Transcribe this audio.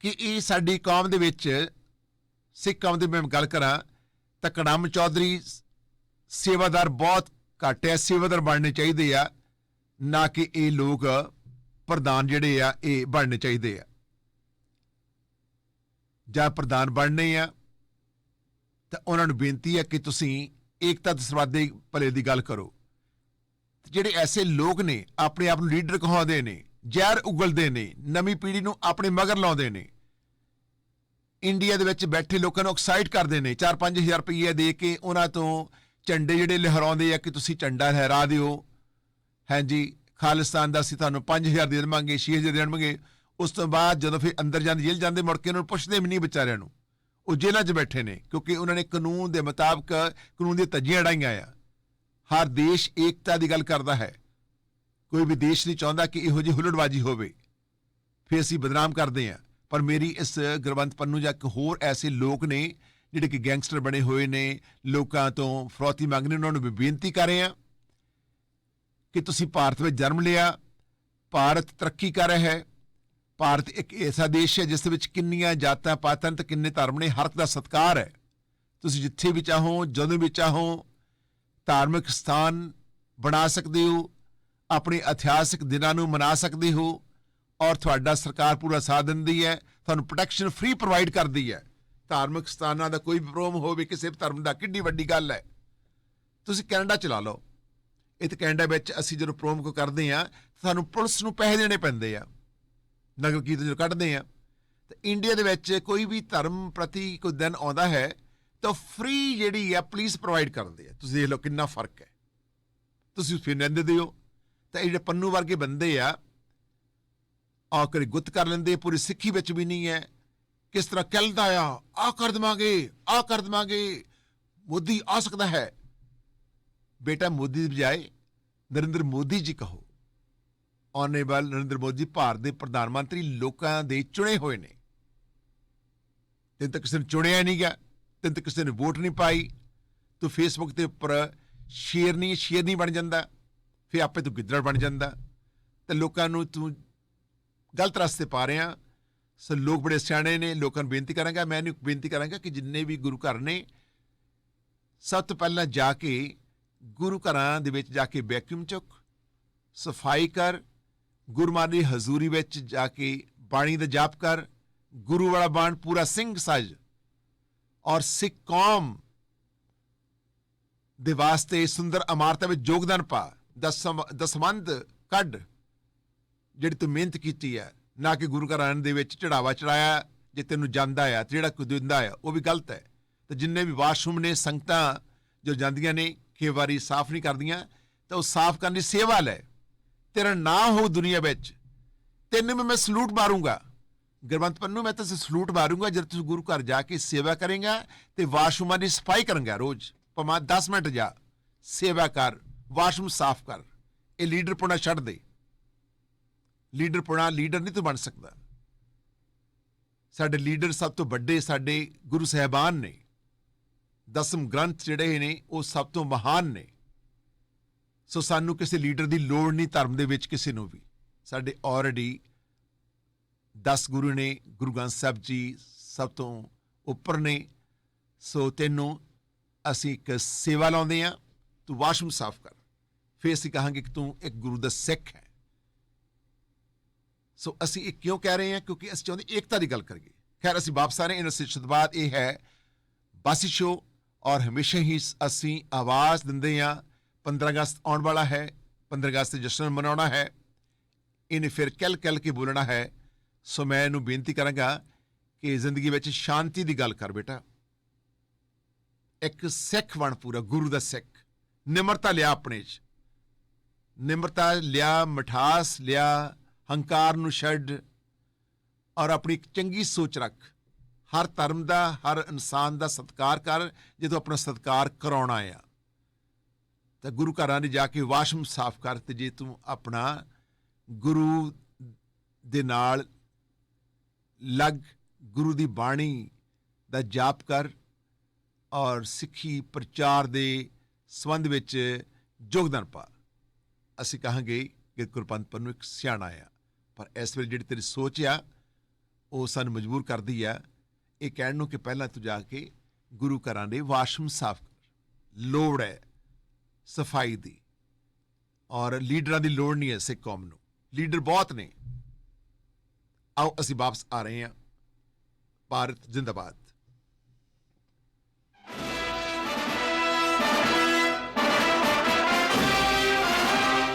ਕਿ ਇਹ ਸਾਡੀ ਕੌਮ ਦੇ ਵਿੱਚ ਸਿੱਖ ਕੌਮ ਦੀ ਮੈਂ ਗੱਲ ਕਰਾਂ, ਤਾਂ ਕੜਮ ਚੌਧਰੀ ਸੇਵਾਦਾਰ ਬਹੁਤ ਘੱਟ ਹੈ, ਸੇਵਾਦਾਰ ਬਣਨੇ ਚਾਹੀਦੇ ਆ, ਨਾ ਕਿ ਇਹ ਲੋਕ ਪ੍ਰਧਾਨ ਜਿਹੜੇ ਆ, ਇਹ ਬਣਨੇ ਚਾਹੀਦੇ ਆ। ਜਾਂ ਪ੍ਰਧਾਨ ਬਣਨੇ ਆ, ਤਾਂ ਉਹਨਾਂ ਨੂੰ ਬੇਨਤੀ ਹੈ ਕਿ ਤੁਸੀਂ ਏਕਤਾ ਤੇ ਸਰਵਾਦੇ ਭਲੇ ਦੀ ਗੱਲ ਕਰੋ। ਜਿਹੜੇ ਐਸੇ ਲੋਕ ਨੇ, ਆਪਣੇ ਆਪ ਨੂੰ ਲੀਡਰ ਕਹਾਉਂਦੇ ਨੇ ਜ਼ਹਿਰ ਉਗਲਦੇ ਨੇ, ਨਵੀਂ ਪੀੜ੍ਹੀ ਨੂੰ ਆਪਣੇ ਮਗਰ ਲਾਉਂਦੇ ਨੇ। ਇੰਡੀਆ ਦੇ ਵਿੱਚ ਬੈਠੇ ਲੋਕਾਂ ਨੂੰ ਐਕਸਾਈਟ ਕਰਦੇ ਨੇ 4-5000 ਰੁਪਏ ਦੇ ਕੇ ਉਹਨਾਂ ਤੋਂ ਝੰਡੇ ਜਿਹੜੇ ਲਹਿਰਾਉਂਦੇ ਆ ਕਿ ਤੁਸੀਂ ਝੰਡਾ ਲਹਿਰਾ ਦਿਓ। ਹਾਂਜੀ ਖਾਲਿਸਤਾਨ ਦਾ ਅਸੀਂ ਤੁਹਾਨੂੰ 5000 ਦੇ ਦੇਵਾਂਗੇ 6000 ਦੇ ਦੇਵਾਂਗੇ ਉਸ ਤੋਂ ਬਾਅਦ ਜਦੋਂ ਫਿਰ ਅੰਦਰ ਜਾਂਦੇ, ਜੇਲ੍ਹ ਜਾਂਦੇ, ਮੁੜ ਕੇ ਉਹਨਾਂ ਨੂੰ ਪੁੱਛਦੇ ਵੀ ਨਹੀਂ ਵਿਚਾਰਿਆਂ ਨੂੰ। ਉਹ ਜੇਲ੍ਹਾਂ 'ਚ ਬੈਠੇ ਨੇ, ਕਿਉਂਕਿ ਉਹਨਾਂ ਨੇ ਕਾਨੂੰਨ ਦੇ ਮੁਤਾਬਕ ਕਾਨੂੰਨ ਦੀਆਂ ਧੱਜੀਆਂ ਅੜਾਈਆਂ ਆ। ਹਰ ਦੇਸ਼ ਏਕਤਾ ਦੀ ਗੱਲ ਕਰਦਾ ਹੈ। ਕੋਈ ਵੀ ਦੇਸ਼ ਨਹੀਂ ਚਾਹੁੰਦਾ ਕਿ ਇਹੋ ਜਿਹੀ ਹੁਲੜਬਾਜੀ ਹੋਵੇ। ਫਿਰ ਅਸੀਂ ਬਦਨਾਮ ਕਰਦੇ ਹਾਂ। ਪਰ ਮੇਰੀ ਇਸ ਗੁਰਵੰਤ ਪੰਨੂ ਜਾਂ ਇੱਕ ਹੋਰ ਐਸੇ ਲੋਕ ਨੇ ਜਿਹੜੇ ਕਿ ਗੈਂਗਸਟਰ ਬਣੇ ਹੋਏ ਨੇ, ਲੋਕਾਂ ਤੋਂ ਫਰੌਤੀ ਮੰਗਨੇ ਉਹਨਾਂ ਨੂੰ ਵੀ ਬੇਨਤੀ ਕਰ ਰਹੇ ਹਾਂ ਕਿ ਤੁਸੀਂ ਭਾਰਤ ਵਿੱਚ ਜਨਮ ਲਿਆ। ਭਾਰਤ ਤਰੱਕੀ ਕਰ ਰਿਹਾ ਹੈ। ਭਾਰਤ ਇੱਕ ਐਸਾ ਦੇਸ਼ ਹੈ ਜਿਸ ਵਿੱਚ ਕਿੰਨੀਆਂ ਜਾਤਾਂ ਪਾਤਾਂ ਤੇ ਕਿੰਨੇ ਧਰਮ ਨੇ, ਹਰ ਦਾ ਸਤਿਕਾਰ ਹੈ। ਤੁਸੀਂ ਜਿੱਥੇ ਵੀ ਚਾਹੋ, ਜਦੋਂ ਵੀ ਚਾਹੋ, ਧਾਰਮਿਕ ਸਥਾਨ ਬਣਾ ਸਕਦੇ ਹੋ। ਆਪਣੇ ਇਤਿਹਾਸਿਕ ਦਿਨਾਂ ਨੂੰ ਮਨਾ ਸਕਦੇ ਹੋ ਔਰ ਤੁਹਾਡਾ ਸਰਕਾਰ ਪੂਰਾ ਸਾਥ ਦਿੰਦੀ ਹੈ, ਤੁਹਾਨੂੰ ਪ੍ਰੋਟੈਕਸ਼ਨ ਫ੍ਰੀ ਪ੍ਰੋਵਾਈਡ ਕਰਦੀ ਹੈ। ਧਾਰਮਿਕ ਸਥਾਨਾਂ ਦਾ ਕੋਈ ਵੀ ਪ੍ਰੋਗਰਾਮ ਹੋਵੇ, ਕਿਸੇ ਵੀ ਧਰਮ ਦਾ ਕਿੰਨੀ ਵੱਡੀ ਗੱਲ ਹੈ। ਤੁਸੀਂ ਕੈਨੇਡਾ ਚਲਾ ਲਓ। ਇਹ ਤੇ ਕੈਨੇਡਾ ਵਿੱਚ ਅਸੀਂ ਜਦੋਂ ਪ੍ਰੋਮ ਕੋ ਕਰਦੇ ਆ ਸਾਨੂੰ ਪੁਲਿਸ ਨੂੰ ਪੈਸੇ ਦੇਣੇ ਪੈਂਦੇ ਆ। ਨਗਰ ਕੀਰਤਨ ਜਦੋਂ ਕੱਢਦੇ ਆ ਤੇ ਇੰਡੀਆ ਦੇ ਵਿੱਚ ਕੋਈ ਵੀ ਧਰਮ ਪ੍ਰਤੀ ਕੋਈ ਦਿਨ ਆਉਂਦਾ ਹੈ, ਤਾਂ ਫ੍ਰੀ ਜਿਹੜੀ ਹੈ ਪੁਲਿਸ ਪ੍ਰੋਵਾਈਡ ਕਰਦੇ ਆ। ਤੁਸੀਂ ਦੇਖ ਲਓ ਕਿੰਨਾ ਫ਼ਰਕ ਹੈ। ਤੁਸੀਂ ਫਿਰ ਨਿੰਦੇ ਦਿਓ। ਤਾਂ ਇਹ ਜਿਹੜੇ ਪੰਨੂ ਵਰਗੇ ਬੰਦੇ ਆ ਆ ਕਰੀ ਗੁੱਤ ਕਰ ਲੈਂਦੇ, ਪੂਰੀ ਸਿੱਖੀ ਵਿੱਚ ਵੀ ਨਹੀਂ ਹੈ। ਕਿਸ ਤਰ੍ਹਾਂ ਕਹਿਲਦਾ ਆ ਆ ਕਰ ਦਵਾਂਗੇ ਆ ਕਰ ਦਵਾਂਗੇ। ਮੋਦੀ ਆ ਸਕਦਾ ਹੈ। ਬੇਟਾ ਮੋਦੀ ਦੀ ਬਜਾਏ ਨਰਿੰਦਰ ਮੋਦੀ ਜੀ ਕਹੋ। ਆਨਰੇਬਲ ਨਰਿੰਦਰ ਮੋਦੀ ਭਾਰਤ ਦੇ ਪ੍ਰਧਾਨ ਮੰਤਰੀ ਲੋਕਾਂ ਦੇ ਚੁਣੇ ਹੋਏ ਨੇ। ਤੇ ਤੱਕ ਕਿਸੇ ਨੇ ਚੁਣਿਆ ਨਹੀਂ ਗਿਆ ਤੇ ਤੱਕ ਕਿਸੇ ਨੇ ਵੋਟ ਨਹੀਂ ਪਾਈ। ਤੂੰ ਫੇਸਬੁੱਕ ਤੇ ਉੱਪਰ ਸ਼ੇਰ ਨਹੀਂ ਸ਼ੇਰ ਨਹੀਂ ਬਣ ਜਾਂਦਾ। ਫਿਰ ਆਪੇ ਤੂੰ ਗਿੱਦੜ ਬਣ ਜਾਂਦਾ। ਤੇ ਲੋਕਾਂ ਨੂੰ ਤੂੰ ਗਲਤ ਰਸਤੇ ਪਾ ਰਿਹਾ। ਸੋ ਲੋਕ ਬੜੇ ਸਿਆਣੇ ਨੇ, ਲੋਕਾਂ ਨੂੰ ਬੇਨਤੀ ਕਰਾਂਗਾ, ਮੈਂ ਇਹਨੂੰ ਬੇਨਤੀ ਕਰਾਂਗਾ ਕਿ ਜਿੰਨੇ ਵੀ ਗੁਰੂ ਘਰ ਨੇ, ਸਭ ਤੋਂ ਪਹਿਲਾਂ ਜਾ ਕੇ ਗੁਰੂ ਘਰਾਂ ਦੇ ਵਿੱਚ ਜਾ ਕੇ ਵੈਕਿਊਮ ਚੁੱਕ, ਸਫ਼ਾਈ ਕਰ, ਗੁਰਮਾਨ ਦੀ ਹਜ਼ੂਰੀ ਵਿੱਚ ਜਾ ਕੇ ਬਾਣੀ ਦਾ ਜਾਪ ਕਰ, ਗੁਰੂ ਵਾਲਾ ਬਾਣ ਪੂਰਾ ਸਿੰਘ ਸਜ। ਔਰ ਸਿੱਖ ਕੌਮ ਦੇ ਵਾਸਤੇ ਸੁੰਦਰ ਇਮਾਰਤਾਂ ਵਿੱਚ ਯੋਗਦਾਨ ਪਾ। ਦਸਮ ਦਸਮੰਦ ਕੱਢ, ਜਿਹੜੀ ਤੂੰ ਮਿਹਨਤ ਕੀਤੀ ਹੈ, ਨਾ ਕਿ ਗੁਰੂ ਘਰਾਂ ਦੇ ਵਿੱਚ ਚੜਾਵਾ ਚੜਾਇਆ, ਜੇ ਤੈਨੂੰ ਜਾਂਦਾ ਆ, ਤੇ ਜਿਹੜਾ ਕੋਈ ਦਿੰਦਾ ਆ, ਉਹ ਵੀ ਗਲਤ ਹੈ। ਤੇ ਜਿੰਨੇ ਵੀ ਵਾਸ਼ਰੂਮ ਨੇ, ਸੰਗਤਾਂ ਜੋ ਜਾਂਦੀਆਂ ਨੇ ਕਈ ਵਾਰੀ ਸਾਫ਼ ਨਹੀਂ ਕਰਦੀਆਂ, ਤਾਂ ਉਹ ਸਾਫ਼ ਕਰਨ ਦੀ ਸੇਵਾ ਲੈ। ਤੇਰਾ ਨਾ ਹੋ ਦੁਨੀਆ ਵਿੱਚ। ਤੈਨੂੰ ਵੀ ਮੈਂ ਸਲੂਟ ਮਾਰੂੰਗਾ। ਗੁਰਵੰਤ ਪੰਨੂ, ਮੈਂ ਤਾਂ ਸਲੂਟ ਮਾਰੂੰਗਾ, ਜਦ ਤੂੰ ਗੁਰੂ ਘਰ ਜਾ ਕੇ ਸੇਵਾ ਕਰੇਗਾ ਤੇ ਵਾਸ਼ਰੂਮਾਂ ਦੀ ਸਫ਼ਾਈ ਕਰੇਗਾ ਰੋਜ਼। ਪਮਾ 10 ਮਿੰਟ ਜਾ। ਸੇਵਾ ਕਰ। ਵਾਸ਼ਰੂਮ ਸਾਫ਼ ਕਰ। ਇਹ ਲੀਡਰ ਪੁਣਾ ਛੱਡ ਦੇ। ਲੀਡਰ ਪੁਣਾ ਲੀਡਰ ਨਹੀਂ ਤੂੰ ਬਣ ਸਕਦਾ। ਸਾਡੇ ਲੀਡਰ ਸਭ ਤੋਂ ਵੱਡੇ ਸਾਡੇ ਗੁਰੂ ਸਾਹਿਬਾਨ ਨੇ। ਦਸਮ ਗ੍ਰੰਥ ਜਿਹੜੇ ਨੇ ਉਹ ਸਭ ਤੋਂ ਮਹਾਨ ਨੇ। ਸੋ ਸਾਨੂੰ ਕਿਸੇ ਲੀਡਰ ਦੀ ਲੋੜ ਨਹੀਂ ਧਰਮ ਦੇ ਵਿੱਚ ਕਿਸੇ ਨੂੰ ਵੀ। ਸਾਡੇ ਆਲਰੇਡੀ 10 ਗੁਰੂ ਨੇ, ਗੁਰੂ ਗ੍ਰੰਥ ਸਾਹਿਬ ਜੀ ਸਭ ਤੋਂ ਉੱਪਰ ਨੇ। ਸੋ ਤੈਨੂੰ ਅਸੀਂ ਇੱਕ ਸੇਵਾ ਲਾਉਂਦੇ ਆ ਤੂੰ ਵਾਸ਼ਰੂਮ ਸਾਫ਼ ਕਰ। ਫਿਰ ਅਸੀਂ ਕਹਾਂਗੇ ਕਿ ਤੂੰ ਇੱਕ ਗੁਰੂ ਦਾ ਸਿੱਖ ਹੈ। ਸੋ ਅਸੀਂ ਇਹ ਕਿਉਂ ਕਹਿ ਰਹੇ ਹਾਂ? ਕਿਉਂਕਿ ਅਸੀਂ ਚਾਹੁੰਦੇ ਏਕਤਾ ਦੀ ਗੱਲ ਕਰੀਏ। ਖੈਰ, ਅਸੀਂ ਵਾਪਸ ਆ ਰਹੇ ਹਾਂ। ਇਹਨਾਂ ਸਿੱਖਤ ਇਹ ਹੈ, ਬਾਸੀ ਸ਼ੋ ਔਰ ਹਮੇਸ਼ਾ ਹੀ ਅਸੀਂ ਆਵਾਜ਼ ਦਿੰਦੇ ਹਾਂ। 15 ਅਗਸਤ ਆਉਣ ਵਾਲਾ ਹੈ 15 ਅਗਸਤ ਤੇ ਜਸ਼ਨ ਮਨਾਉਣਾ ਹੈ। ਇਹਨੇ ਫਿਰ ਕੱਲ ਕੱਲ ਕੇ ਬੋਲਣਾ ਹੈ। ਸੋ ਮੈਂ ਇਹਨੂੰ ਬੇਨਤੀ ਕਰਾਂਗਾ ਕਿ ਜ਼ਿੰਦਗੀ ਵਿੱਚ ਸ਼ਾਂਤੀ ਦੀ ਗੱਲ ਕਰ ਬੇਟਾ। ਇੱਕ ਸਿੱਖ ਬਣ ਪੂਰਾ, ਗੁਰੂ ਦਾ ਸਿੱਖ। ਨਿਮਰਤਾ ਲਿਆ ਆਪਣੇ 'ਚ। ਨਿਮਰਤਾ ਲਿਆ, ਮਠਾਸ ਲਿਆ, ਹੰਕਾਰ ਨੂੰ ਛੱਡ ਔਰ ਆਪਣੀ ਇੱਕ ਚੰਗੀ ਸੋਚ ਰੱਖ। ਹਰ ਧਰਮ ਦਾ, ਹਰ ਇਨਸਾਨ ਦਾ ਸਤਿਕਾਰ ਕਰ, ਜਦੋਂ ਆਪਣਾ ਸਤਿਕਾਰ ਕਰਾਉਣਾ ਆ। ਤਾਂ ਗੁਰੂ ਘਰਾਂ ਦੇ ਜਾ ਕੇ ਵਾਸ਼ਰੂਮ ਸਾਫ਼ ਕਰ ਤੇ ਜੇ ਤੂੰ ਆਪਣਾ ਗੁਰੂ ਦੇ ਨਾਲ ਲੱਗ, ਗੁਰੂ ਦੀ ਬਾਣੀ ਦਾ ਜਾਪ ਕਰ ਔਰ ਸਿੱਖੀ ਪ੍ਰਚਾਰ ਦੇ ਸੰਬੰਧ ਵਿੱਚ ਯੋਗਦਾਨ ਪਾ। ਅਸੀਂ ਕਹਾਂਗੇ ਕਿ ਗੁਰਪੰਥ ਨੂੰ ਇੱਕ ਸਿਆਣਾ ਆ। ਪਰ ਇਸ ਵੇਲੇ ਜਿਹੜੀ ਤੇਰੀ ਸੋਚ ਆ, ਉਹ ਸਾਨੂੰ ਮਜਬੂਰ ਕਰਦੀ ਆ। ਇਹ ਕਹਿਣ ਨੂੰ ਕਿ ਪਹਿਲਾਂ ਤੂੰ ਜਾ ਕੇ ਗੁਰੂ ਘਰਾਂ ਦੇ ਵਾਸ਼ਰੂਮ ਸਾਫ਼ ਕਰ। ਲੋੜ ਹੈ ਸਫ਼ਾਈ ਦੀ। ਔਰ ਲੀਡਰਾਂ ਦੀ ਲੋੜ ਨਹੀਂ ਹੈ ਸਿੱਖ ਕੌਮ ਨੂੰ। ਲੀਡਰ ਬਹੁਤ ਨੇ। ਆਓ ਅਸੀਂ ਵਾਪਸ ਆ ਰਹੇ ਹਾਂ। ਭਾਰਤ ਜਿੰਦਾਬਾਦ।